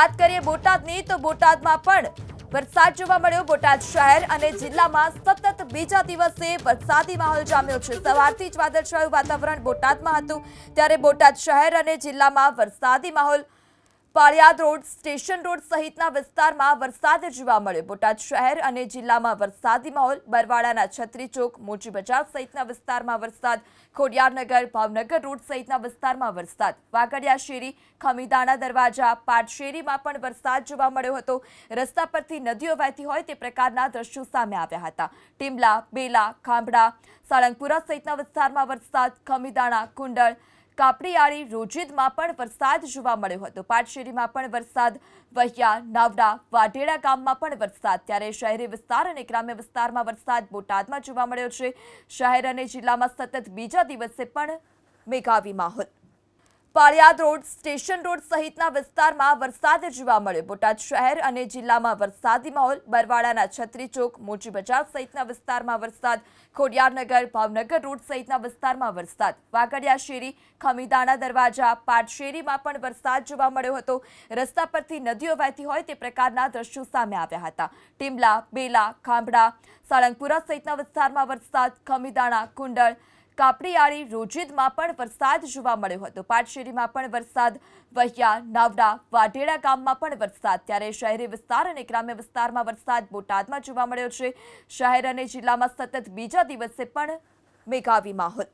વાત કરીએ બોટાદની, તો બોટાદમાં પણ વરસાદ જોવા મળ્યો. બોટાદ શહેર અને જિલ્લામાં સતત બીજા દિવસે વરસાદી માહોલ જામ્યો છે. સવારથી જ વાદળછાયું વાતાવરણ બોટાદમાં હતું. ત્યારે બોટાદ શહેર અને જિલ્લામાં વરસાદી માહોલ પાળિયાદ રોડ, સ્ટેશન રોડ સહિતના વિસ્તારમાં વરસાદ જોવા મળ્યો. બોટાદ શહેર અને જિલ્લામાં વરસાદી માહોલ, બરવાડાના છત્રી ચોક મોચી બજાર સહિતના વિસ્તારમાં વરસાદ, ખોડિયારનગર, ભાવનગર રોડ સહિતના વિસ્તારમાં વરસાદ. વાગડિયા શેરી ખમીદાણા દરવાજા, પાટશેરીમાં પણ વરસાદ જોવા મળ્યો હતો. રસ્તા પરથી નદીઓ વહેતી હોય તે પ્રકારના દ્રશ્યો સામે આવ્યા હતા. ટીમલા, બેલા, ખાંભડા, સાળંગપુરા સહિતના વિસ્તારમાં વરસાદ, ખમીદાણા કુંડળ કાપડીયાળી રોજિદમાં પણ વરસાદ જોવા મળ્યો હતો. પાટશેરીમાં પણ વરસાદ વહિયા. નાવડા, વાઢેડા ગામમાં પણ વરસાદ. ત્યારે શહેરી વિસ્તાર અને ગ્રામ્ય વિસ્તારમાં વરસાદ બોટાદમાં જોવા મળ્યો છે. શહેર અને જિલ્લામાં સતત બીજા દિવસે પણ મેઘાવી માહોલ. પાળિયાદ રોડ, સ્ટેશન રોડ સહિતના વિસ્તારમાં વરસાદ જોવા મળ્યો. બોટાદ શહેર અને જિલ્લામાં વરસાદી માહોલ, બરવાડાના છત્રી ચોક મોચી બજાર સહિતના વિસ્તારમાં વરસાદ, ખોડિયારનગર, ભાવનગર રોડ સહિતના વિસ્તારમાં વરસાદ. વાગડિયા શેરી, ખમીદાણા દરવાજા પાટશેરીમાં પણ વરસાદ જોવા મળ્યો હતો. રસ્તા પરથી નદીઓ વહેતી હોય તે પ્રકારના દ્રશ્યો સામે આવ્યા હતા. ટીમલા, બેલા, ખાંભડા, સાળંગપુરા સહિતના વિસ્તારમાં વરસાદ, ખમીદાણા કુંડળ કાપડીયાળી રોજિદમાં પણ વરસાદ જોવા મળ્યો હતો. પાટશેરીમાં પણ વરસાદ વહિયા નાવડા, વાઢેડા ગામમાં પણ વરસાદ. ત્યારે શહેરી વિસ્તાર અને ગ્રામ્ય વિસ્તારમાં વરસાદ બોટાદમાં જોવા મળ્યો છે. શહેર અને જિલ્લામાં સતત બીજા દિવસે પણ મેઘાવી માહોલ.